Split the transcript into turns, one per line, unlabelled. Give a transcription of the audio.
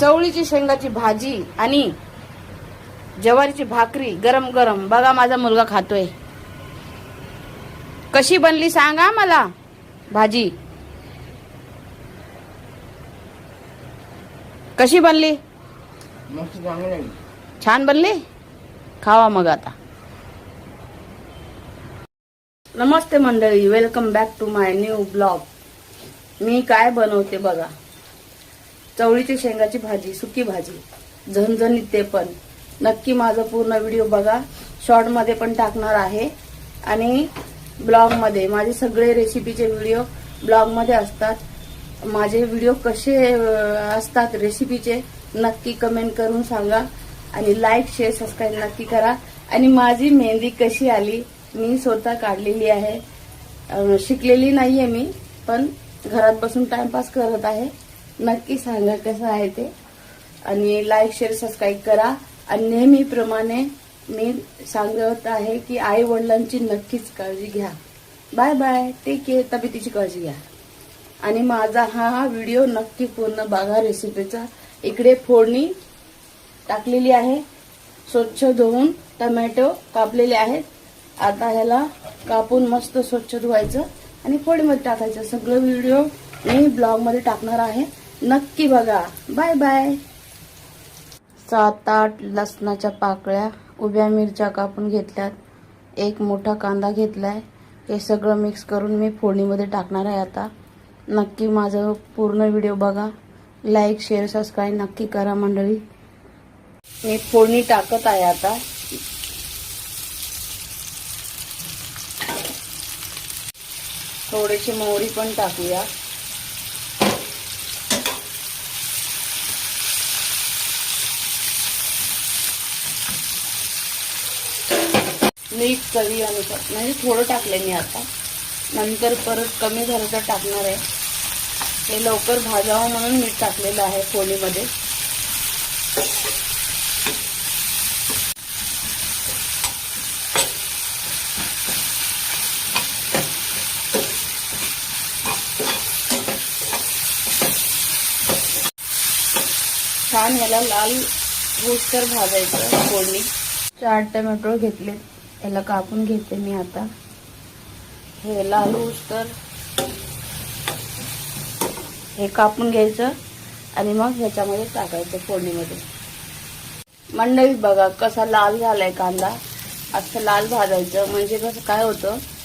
चवळीची शेंगाची भाजी आणि ज्वारीची भाकरी गरम गरम. बघा माझा मुलगा खातोय. कशी बनली सांगा मला भाजी. कशी बनली? छान बनली? खावा मग आता. नमस्ते मंडळी welcome back to my new blog मी काय बनवते बघा. चवळीची शेंगाची भाजी सुकी भाजी. झणझणीत ते पण. नक्की माझा पूर्ण व्हिडिओ बघा. शॉर्टमध्ये पण टाकणार आहे. आणि ब्लॉगमध्ये माझे सगळे रेसिपीचे व्हिडिओ ब्लॉगमध्ये असतात. माझे व्हिडिओ कसे असतात रेसिपीचे नक्की कमेंट करून सांगा. आणि लाईक शेअर सबस्क्राईब नक्की करा. आणि माझी मेहंदी कशी आली मी स्वतः काढलेली आहे. शिकलेली नाही आहे मी पण घरात बसून टाइमपास करत आहे. नक्की सांगा कसं आहे ते. आणि लाईक शेअर सबस्क्राईब करा. आणि नेहमीप्रमाणे मी सांगत आहे की आई वडिलांची नक्कीच काळजी घ्या. बाय बाय टेक केअर तब्येतीची काळजी घ्या. आणि माझा हा व्हिडिओ नक्की पूर्ण बघा रेसिपीचा इकडे फोडणी टाकलेली आहे. स्वच्छ धुवून टमॅटो कापलेले आहेत. आता ह्याला कापून मस्त स्वच्छ धुवायचं आणि फोडीमध्ये टाकायचं. सगळं व्हिडिओ मी ब्लॉगमध्ये टाकणार आहे. नक्की बघा. बाय बाय सात आठ लसणाच्या पाकळ्या उभ्या मिरच्या कापून घेतल्यात. एक मोठा कांदा घेतलाय. हे सगळं मिक्स करून मी फोडणीमध्ये टाकणार आहे आता. नक्की माझं पूर्ण व्हिडिओ बघा. लाईक शेअर सबस्क्राईब नक्की करा मंडळी. मी फोडणी टाकत आहे आता. थोडीशी मोहरी पण टाकूया. मीठ चवी अनुसार म्हणजे थोडं टाकलं मी आता. नंतर परत कमी झालं तर टाकणार आहे. हे लवकर भाजावं म्हणून मीठ टाकलेलं आहे फोडणीमध्ये. छान याला लाल भुसकर भाजायचं फोडणी. चार टमॅटो घेतले याला कापून घेते मी आता. हे लाल तर हे कापून घ्यायचं आणि मग ह्याच्यामध्ये टाकायचं फोडणीमध्ये. मंडळीत बघा कसा लाल झालाय कांदा. असं लाल भाजायचं. म्हणजे कसं काय होतं?